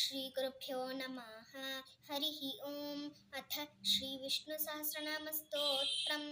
श्रीगुरुभ्यो नमः हरिः ॐ अथ श्रीविष्णुसहस्रनामस्तोत्रम्।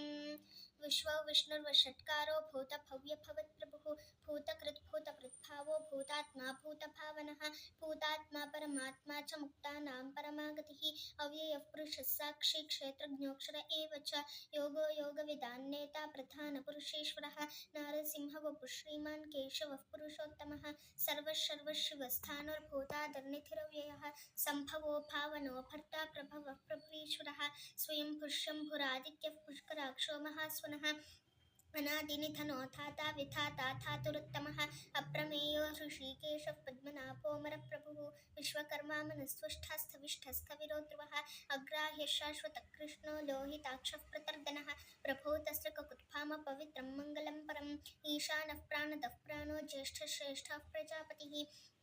विश्वो विष्णुर्वषट्कारो भूतभव्यभवत्प्रभुः, भूतकृद्भूतकृद्भावो, भूतात्मा भूतभावनः, भूतात्मा परमात्मा च मुक्तानां परमागतिः, अव्ययः पुरुषः साक्षी क्षेत्रज्ञोऽक्षर एव च, योगो योगविदान्नेता प्रधानपुरुषेश्वरः, नारसिंहवपुः श्रीमान् केशवः पुरुषोत्तमः सर्वशर्वशिवस्थानुर्भूतादर्निधिरव्ययः सम्भवो भावनो भर्ता प्रभवः प्रभुरीश्वरः स्वयं पुष्यम्भुरादित्यः पुष्कराक्षो महास्वनः अनादिनिधनो धाता विधाता धातुरुत्तमः अप्रमेयो ऋषिकेशः पद्मनाभोमरप्रभुः विश्वकर्मा मनस्त्वष्टास्थविष्ठस्कविरो ध्रुवः अग्राह्य शाश्वतकृष्णो लोहिताक्षः प्रतर्दनः। प्रभो तस्य ककुत्फाम पवित्रं मङ्गलं परम्। ईशानः प्राणदः प्राणो ज्येष्ठश्रेष्ठः प्रजापतिः।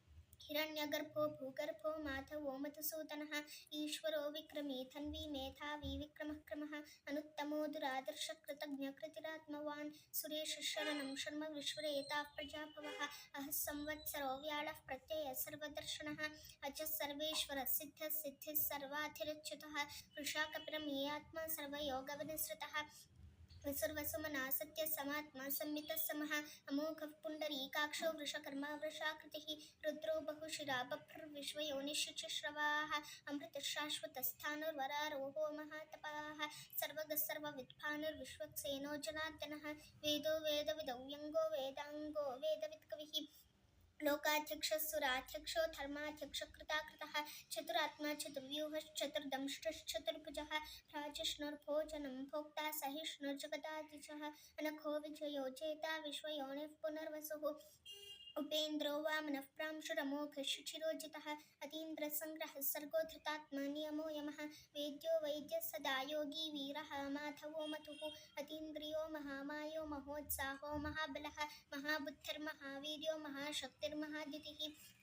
हिरण्यगर्भो भूगर्भो माधवो मधुसूदनः, ईश्वरो विक्रमी धन्वी मेधावी विक्रमः क्रमः, अनुत्तमो दुरादर्शकृतज्ञकृतिरात्मवान्, सुरेशशरणं शर्म विश्वरेताः प्रजाभवः, अहः संवत्सरो व्याळः प्रत्ययः सर्वदर्शनः, अजः सर्वेश्वरः सिद्धः सिद्धिः सर्वाधिरच्युतः, वृषाकपिरमे आत्मा सर्वयोगविनिसृतः विसुर्वसुमना सत्यसमात्मा संमितः समः अमोघः पुण्डरीकाक्षो वृषकर्मा वृषाकृतिः रुद्रो बहुशिरा बभ्रुर्विश्वयोनिशुचिश्रवाः अमृतशाश्वतस्थानुर्वरारोहो महातपाः सर्वगः सर्वविद्भानुर्विश्वक्सेनो जनार्दनः वेदो वेदविदौ व्यङ्गो वेदाङ्गो वेदवित्कविः लोकाध्यक्षः धर्माध्यक्षकृताकृतः, चतुरात्मा चतुर्व्यूहश्चतुर्दंष्टश्चतुर्भुजः राजिष्णुर्भोजनं भोक्ता सहिष्णुर्जगदादिशः अनखो विजयो जेता विश्वयोनिः पुनर्वसुः, उपेन्द्रो वामनः प्रांशुरमोघशुचिरोजितः अतीन्द्रसङ्ग्रहः सर्गो धृतात्मा नियमो यमः, वेद्यो वैद्यः सदा, योगी वीरः, माधवो मतुः अतीन्द्रियो महामायो महोत्साहो, महाबलः महाबुद्धिर्महावीर्यो महाशक्तिर्महादितिः।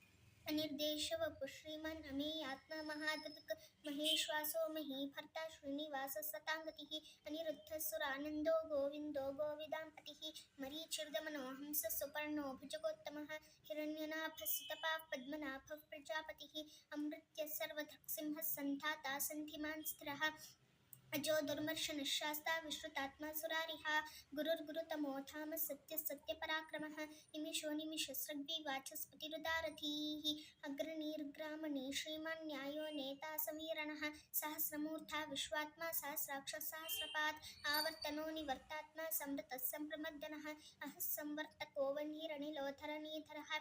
अनिर्देशवपु श्रीमन् अमेयात्मा महादत्क महेश्वासो, महीभर्ता, श्रीनिवासः, सताङ्गतिः। अनिरुद्धसुरानन्दो गोविन्दो, गोविदाम्पतिः। मरीचिर्दमनो हंसः सुपर्णो, भुजगोत्तमः। हिरण्यनाभस्तपाः पद्मनाभः, प्रजापतिः। अमृत्यः, सर्वधक्सिंहः, सन्धाता, सन्धिमान् स्थिरः अजो दुर्मर्शनशास्ता विश्रुतात्मा सुरारिः गुरुर्गुरुतमो धाम सत्य सत्यपराक्रमः निमिषो निमिषस्रग्वी वाचस्पतिरुदारथीः अग्रणीर्ग्रामणी श्रीमान् न्यायो नेता समीरणः सहस्रमूर्धा विश्वात्मा सहस्राक्ष सहस्रपात् आवर्तनो निवर्तात्मा संवृतः सम्प्रमर्दनः अहः संवर्तको वह्निरनिलोधरणीधरः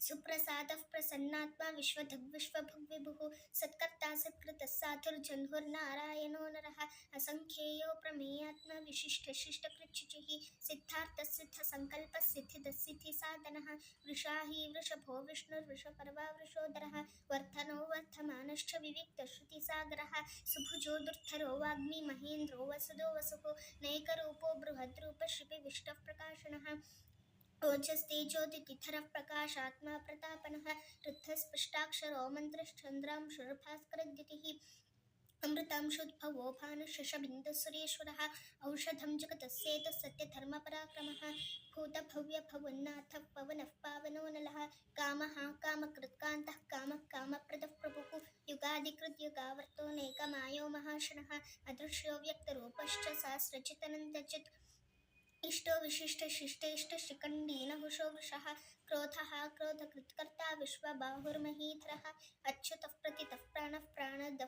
सुप्रसादः प्रसन्नात्मा विश्वधग्विश्वभुग्विभुः सत्कर्ता सत्कृतः साधुर्जह्नुर्नारायणो नरः। असङ्ख्येयो प्रमेयात्मा विशिष्टशिष्टकृच्छुचिः सिद्धार्थः सिद्धिदः सिद्धिसाधनः। वृषाही वृषभो विष्णुर्वृषपर्वा वृषोदरः। वर्धनो वर्धमानश्च विविक्तश्रुतिसागरः सुभुजो दुर्धरो वाग्मी महेन्द्रो वसुदो वसु। वसुः नैकरूपो बृहद्रूपश्रिपिविष्टः प्रकाशनः। ओजस्तेजोदितिथरः प्रकाशात्मा प्रतापनः रुद्धस्पृष्टाक्षरो मन्त्रश्चन्द्रांशुर्भास्करद्युतिः अमृतांशुद्भवो भानुशशबिन्दुसुरेश्वरः। औषधं जगतस्येतः सत्यधर्मपराक्रमः। भूतभव्यभवन्नाथः पवनः पावनो नलः। कामः कामकृत्कान्तः कामः कामप्रदः प्रभुः युगादिकृद्युगावर्तो नैकमायो महाशनः। अदृश्यो व्यक्तरूपश्च सहस्रचितनन्दचित् इष्टो विशिष्टशिष्टेष्टशिखण्डीनहुषो वृषः क्रोधः, क्रोधकृत्कर्ता, विश्वबाहुर्महीधरः, अच्युतः प्रतितः प्राणः प्राणदः,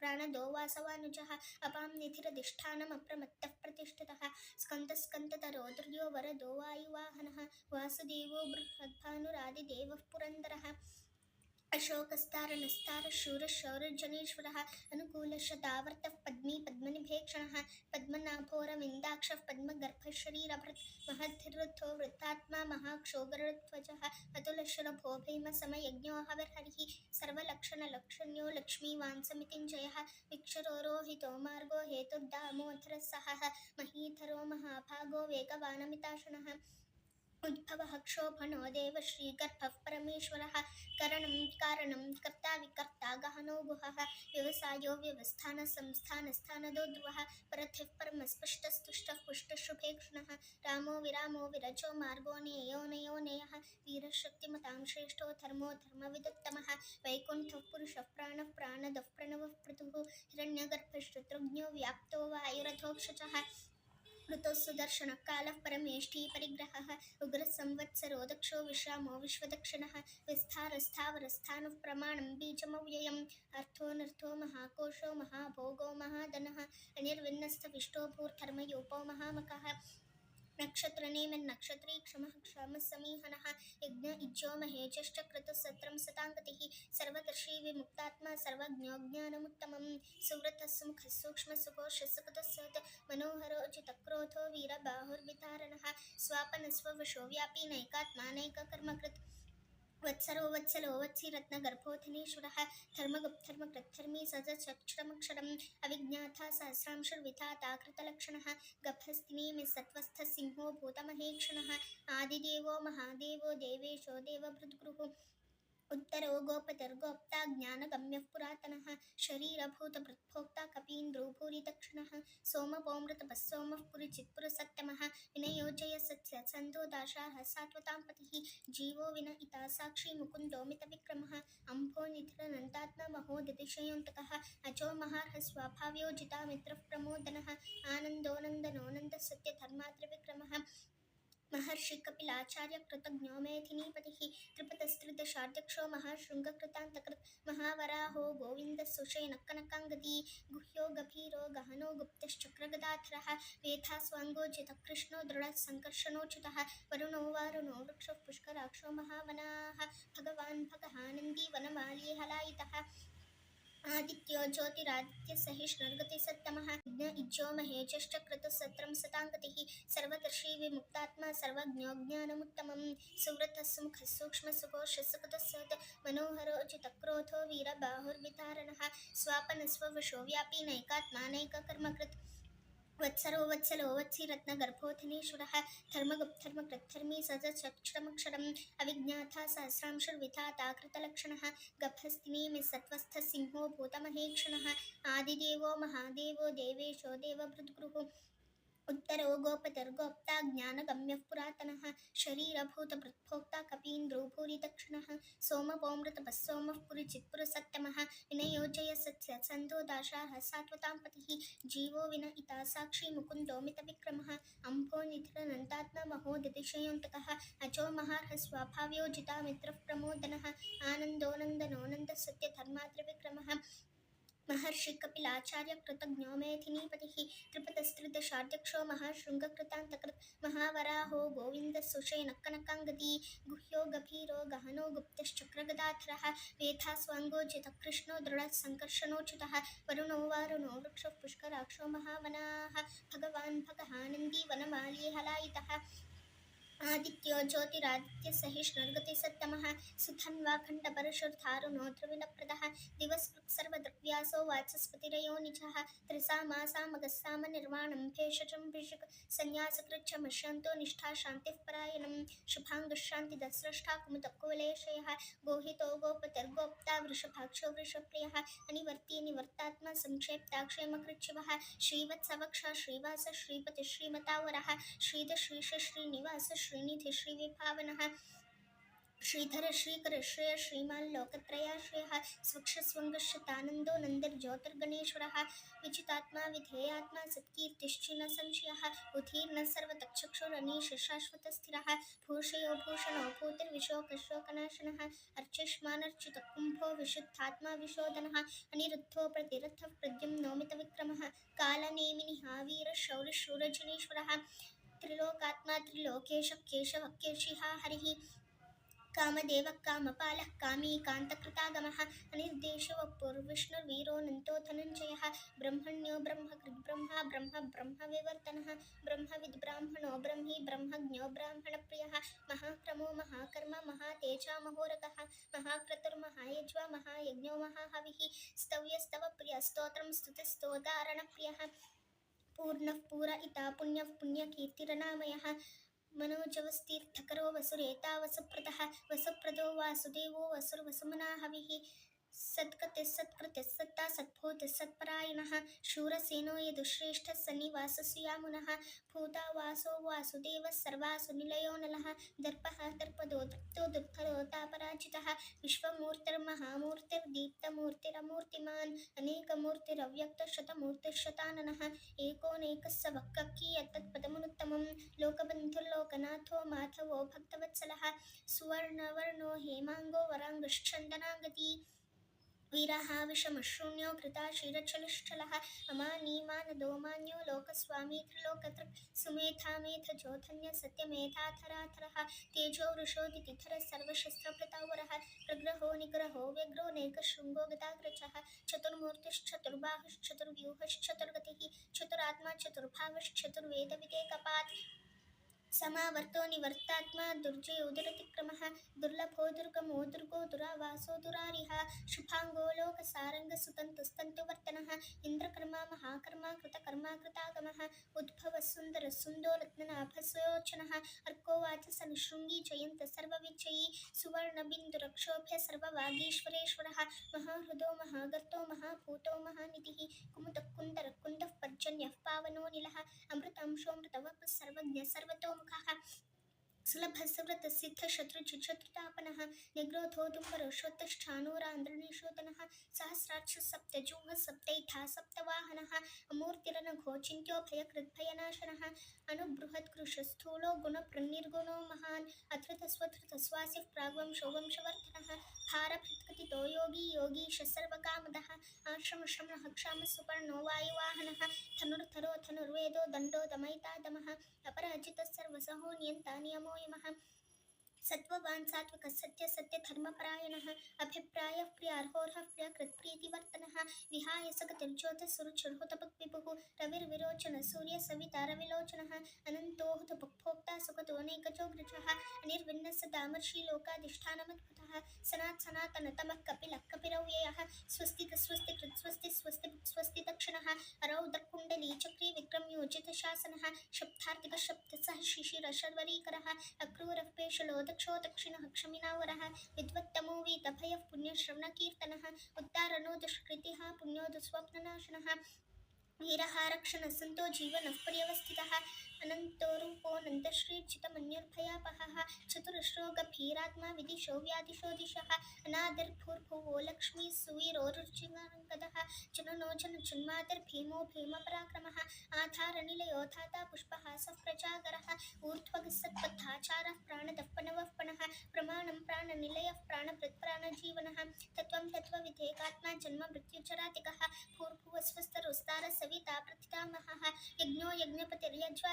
प्राणदो वासवानुजः, अपां निधिरधिष्ठानमप्रमत्तः प्रतिष्ठितः, स्कन्दस्कन्दतरो दुर्यो वरदो वायुवाहनः वासुदेवो अशोकस्तारणस्तारशूरशौरजनेश्वरः अनुकूलशतावर्तः पद्मी पद्मनिभेक्षणः, पद्मनाभोरविन्दाक्षः पद्मगर्भशरीरभृत् महद्धिरुद्धो वृत्तात्मा महाक्षोगरध्वजः अतुलशरभो भीमसमयज्ञो हविर्हरिः सर्वलक्षणलक्षण्यो लक्ष्मीवान् समितिञ्जयः विक्षरोरोहितो मार्गो हेतुर्दामोदरः सहः महीधरो महाभागो वेगवानमिताशनः उद्भवः क्षोभणो देवश्रीगर्भः परमेश्वरः करणं कारणं कर्ता विकर्ता गहनो गुहः, व्यवसायो व्यवस्थानः संस्थानस्थानदो ध्रुवः परथिः परमस्पष्टस्तुष्टः पुष्टशुभेक्षणः, रामो विरामो विरजो मार्गो नेयो नयो नेयः, वीरशक्तिमतां श्रेष्ठो धर्मो धर्मविदुत्तमः, वैकुण्ठः पुरुषः प्राणः प्राणदः प्रणवः पृथुः हिरण्यगर्भश्रुत्रज्ञो व्याप्तो वायुरथोक्षचः ऋतुः सुदर्शनः कालः परमेष्ठी उग्र संवत्सरो दक्षो विश्रामो विश्वदक्षिणः बीजम प्रमाणं बीजमव्ययम् अर्थोऽनर्थो महाकोशो महाभोगो महाधनः, अनिर्विन्नस्तविष्टो भूर्धर्मयूपो महामकः। नक्षत्रनेमिन्नक्षत्री क्षमः क्षमः समीहनः यज्ञ इज्जो महेजश्च सत्र सताङ्गतिः सर्वदर्शी विमुक्तात्मा सर्वज्ञोज्ञानमुत्तमं सत सुमुखः सूक्ष्मसुकोशसुखतः मनोहरो चितक्रोधो वीरबाहुर्वितारणः स्वापनस्ववशो व्यापी नैकात्मा नैककर्मकृत् वत्सरो वत्सलो कृत्थर्मी सज सजचक्षरमक्षरम् अविज्ञाता सहस्रांशुर्विधाता कृतलक्षणः गभस्तिनीमि सत्वस्थ सिंहो भूतमहेक्षणः आदिदेवो महादेवो देवेशो देवभृद्गुरुः उत्तरो गोपतिर्गोप्ता ज्ञानगम्यः पुरातनः शरीरभूतभृत्भोक्ता कपीन्द्रो भूरिदक्षिणः सोमपोमृतपः सोमः पुरिचित्पुरसत्तमः विनयोजय सत्य सन्तो दाशाः सात्वतां पतिः जीवो विन इता साक्षी मुकुन्दो मितविक्रमः अम्भो निधिरनन्तात्मा महोदतिशयोऽन्तकः अजो महार्ह स्वाभाव्योजिता मित्रः प्रमोदनः आनन्दोनन्दनोनन्दः सत्यधर्मात्रिविक्रमः महर्षि कपिलाचार्य कृतज्ञो मेथिनीपतिः त्रिपतस्त्रिदशाध्यक्षो महाशृङ्गकृतान्तकृत् महावराहो गोविन्दः सुषेणकनकाङ्गदी गुह्यो गभीरो गहनो गुप्तश्चक्रगदाधरः वेथास्वाङ्गोजितकृष्णो दृढः सङ्कर्षणोच्युतः वरुणो वारुणो वृक्षः पुष्कराक्षो महावनाः भगवान् भगहानन्दी वनमाली हलायितः आदित्यो ज्योतिरादित्य सहिष्णुर्गति सत्तमः इज्जो महेजश्च क्रतुसत्रं सताङ्गतिः। सर्वदर्शी विमुक्तात्मा सर्वज्ञो सर्वज्ञोज्ञानमुत्तमं सुव्रतः सुमुखः सूक्ष्मसुकोशसुखतः मनोहरो चितक्रोधो वीरबाहुर्वितारणः। स्वापनस्ववशो व्यापी नैकात्मा नैककर्मकृत्। वत्सरो वत्सलो कृत्थर्मी धर्मगुप्धर्मकृद्धर्मी सजचक्षरमक्षरम् अविज्ञाता, सहस्रांशुर्विधाता कृतलक्षणः गभस्तिनीमि सत्त्वस्थः सिंहो भूतमहेक्षणः आदिदेवो, महादेवो, देवेशो, देवभृद्गुरुः उत्तरो गोपतिर्गोप्ता ज्ञानगम्यः पुरातनः शरीरभूतभृत्भोक्ता कपीन्द्रो भूरिदक्षिणः सोमपोमृतपः सोमः पुरिचित्पुरसत्तमः विनयोजय सत्य सन्तो दाशाः सात्वतां पतिः जीवो विन इता साक्षी मुकुन्दो मितविक्रमः अम्भो निधिरनन्तात्मा महोदतिशयोऽन्तकः अजो महार्ह स्वाभाव्योजिता मित्रः प्रमोदनः आनन्दोनन्दनोनन्दः सत्यधर्मात्रिविक्रमः महर्षि कपिलाचार्य कृतज्ञो मेथिनीपतिः त्रिपतस्त्रिदशाध्यक्षो महाशृङ्गकृतान्तकृत् महावराहो गोविन्दः सुषेणकनकाङ्गदी गुह्यो गभीरो गहनो गुप्तश्चक्रगदाधरः वेथास्वाङ्गोजितकृष्णो दृढः सङ्कर्षणोच्युतः वरुणो वारुणो वृक्षः पुष्कराक्षो महावनाः भगवान् भगहानन्दी वनमाली हलायितः आदित्यो ज्योतिरादित्य सहिष्णुर्गति सत्तमः सुधन्वाखण्डपरशुर्धारुणो ध्रुविनप्रदः दिवस्पृक्सर्वदृग्व्यासो वाचस्पतिरयो निजः त्रिसामासामगस्साम निर्वाणं भेषजं भिषुक। सन्न्यासकृच्छमश्यन्तो निष्ठा शान्तिः परायणं शुभाङ्गशान्तिदस्रष्टा कुमुदकुवलेशयः गोहितो गोपतिर्गोप्ता वृषभाक्षो वृषप्रियः। अनिवर्ती निवर्तात्मा संक्षेप्ताक्षेमकृच्छिवः श्रीवत्सवक्षा श्रीवास श्रीपति श्रीमतावरः श्रीध श्रीश श्रीनिवास श्रीनिधि श्रीविभावनः। श्रीधर श्रीकर श्रेय श्रीमान् लोकत्रयाश्रयः स्वक्षस्वङ्गशतानन्दो नन्दिर्ज्योतिर्गणेश्वरः। विचितात्मा विधेयात्मा सत्कीर्तिश्चिन संशयः। उदीर्णः सर्वतक्षक्षुरनीश शाश्वतस्थिरः भूषयो भूषणो भूतिर्विशोकशोकनाशनः। अर्चिष्मानर्चितकुम्भो विशुद्धात्मा विशोधनः। अनिरुद्धो मितविक्रमः कालनेमिनिः वीरशौरशूरजनेश्वरः त्रिलोकात्मा त्रिलोकेश केशवः केशिः हरिः कामदेवः कामपालः कामी कान्तकृतागमः अनिर्देशवपुर्विष्णुर्वीरोऽनन्तो धनञ्जयः ब्रह्मण्यो ब्रह्मकृद्ब्रह्मा ब्रह्म ब्रह्मविवर्तनः ब्रह्मविद्ब्राह्मणो ब्रह्मी ब्रह्मज्ञो ब्राह्मणप्रियः महाक्रमो महाकर्म महातेजा महोरगः महाक्रतुर्महायज्वा महायज्ञो महाहविः स्तव्यस्तवप्रियः स्तोत्रं स्तुतिस्तोदारणप्रियः पूर्णः पूरा पुण्यः पुण्यकीर्तिरनामयः मनोजवस्तीर्थकरो वसुरेता वसुप्रदः। वसुप्रदो वासुदेवो वसुर्वसुमना हविः सत्कते सत्कृते सत्ता सत्भूते सत्परायणः, शूरसेनो यदुश्रेष्ठः सन्निवाससुयामुनः भूता वासो वासुदेवः सर्वासु निलयो नलः, दर्पः दर्पदो दृप्तो दुःखदोतापराजितः विश्वमूर्तिर्महामूर्तिर्दीप्तमूर्तिरमूर्तिमान्, अनेकमूर्तिरव्यक्तशतमूर्तिशताननः एकोनेकः स वक्की यत्तत्पदमुत्तमं लोकबन्धुर्लोकनाथो माधवो भक्तवत्सलः, सुवर्णवर्णो हेमाङ्गो वराङ्गश्चन्दनागती वीरः विषमशून्यो कृताशीरचलश्चलः अमानीमानदो मान्यो लोकस्वामी त्रिलोकतृक् सुमेधामेधजोधन्य सत्यमेधाथराथरः तेजो वृषोदितिथरः सर्वशस्त्रप्रतावरः प्रग्रहो निग्रहो व्यग्रो नैकशृङ्गो गदाग्रजः चतुर्मूर्तिश्चतुर्बाहुश्चतुर्व्यूहश्चतुर्गतिः चतुरात्मा समावर्तो निवर्तात्मा दुर्जयोदरतिक्रमः दुर्लभो दुर्गमो दुर्गो दुरावासो दुरारिः शुभाङ्गो लोकसारङ्गसुतन्तुस्तन्तुवर्तनः इन्द्रकर्मा महाकर्मा कृतकर्मा कृतागमः उद्भवः सुन्दरः सुन्दो रत्ननाभसोचनः अर्कोवाच सनशृङ्गी जयन्त सर्वविजयी सुवर्णबिन्दुरक्षोभ्य सर्ववागीश्वरेश्वरः, महाहृदो महागर्तो महाभूतो महानिधिः कुमुदः कुन्दरः कुन्दः पर्जन्यः पावनो निलः अमृतांशोऽमृतवः सर्वज्ञ सर्वतोमुखः सुलभसव्रतसिद्धशत्रुचिशत्रुतापनः निग्रोधोदुम्बरोषोत्तश्चाणूरान्द्रणीशोधनः सहस्राक्षः सप्तजूहः सप्तैथा सप्तवाहनः अमूर्तिरनघोचिन्त्यो भयकृद्भयनाशनः अणुबृहत्कृशस्थूलो गुणप्रनिर्गुणो महान् अधृतस्वधृतस्वासिः प्राग्वंशो वंशवर्धनः भारभृत्कथितो योगी योगीश सर्वकामदः श्रम श्रम सुपर्णो वायुवाहनः धनुर्धरो धनुर्वेदो दण्डो दमयितादमः अपराजितः सर्वसहो नियन्ता नियमो यमः सत्त्ववान् सात्विकः सत्य सत्यधर्मपरायणः, अभिप्रायः प्रियार्होर्हः प्रियकृत्प्रीतिवर्तनः विहाय सगतिर्ज्योतिः रविर्विरोचन सूर्य सविता रविलोचनः अनन्तोहुतभुक्भोक्ता सुखतोऽनेकजो गृजः अनिर्विण्णः सदामर्षि लोकाधिष्ठानमद्भुतः सनात् सनातनतमः कपिलः स्वस्ति स्वस्ति स्वस्ति दक्षिणः अरौद्रकुण्डली चक्री विक्रमयोजितशासनः शब्दार्थिकशब्दसः शिशिरशर्वरीकरः अक्रूरः पेशलो दक्षो दक्षिणः क्षमिनावरः विद्वत्तमो वीतभयः पुण्यश्रवणकीर्तनः उद्दारणो दुष्कृतिः पुण्यो दुःस्वप्ननाशनः वीरः रक्षणः सन्तो जीवनः पर्यवस्थितः अनन्तो रूपोऽनन्तश्रीर्जितमन्युर्भयापहः चतुरश्रो गभीरात्मा विदिशो व्यादिशो दिशः अनादिर्भूर्भुवो लक्ष्मीः सुवीरोरुचिमाङ्गदः जननो जनजन्मादिर्भीमो भीमपराक्रमः आधारनिलयो धाता पुष्पहासः प्रजागरः ऊर्ध्वगः सत्पथाचारः प्राणदः पणः, प्रमाणं प्राणनिलयः, प्राणभृत्प्राणजीवनः, तत्त्वं तत्त्वविधेकात्मा जन्म मृत्युचरातिकः भूर्भुवस्वस्तरोस्तारः सविता प्रतितामहः, यज्ञो यज्ञपतिर्यज्वा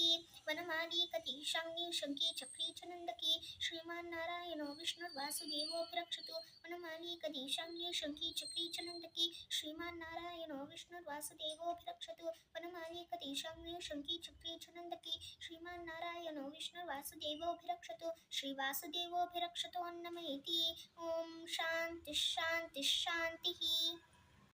वनमालीकतीशाङ्गी शङ्की चक्री च नन्दकी श्रीमान्नारायणो विष्णुर्वासुदेवोऽभिरक्षतु वनमालीकदीशाङ्गी शङ्की चक्री च नन्दकी श्रीमान्नारायणो विष्णुर्वासुदेवोऽभिरक्षतु वनमालीकदीशाङ्गी शङ्की चक्री च नन्दकी श्रीमान्नारायणो विष्णुर्वासुदेवोऽभिरक्षतु श्रीवासुदेवोऽभिरक्षतु अन्नम इति ॐ शान्तिः शान्तिः शान्तिः।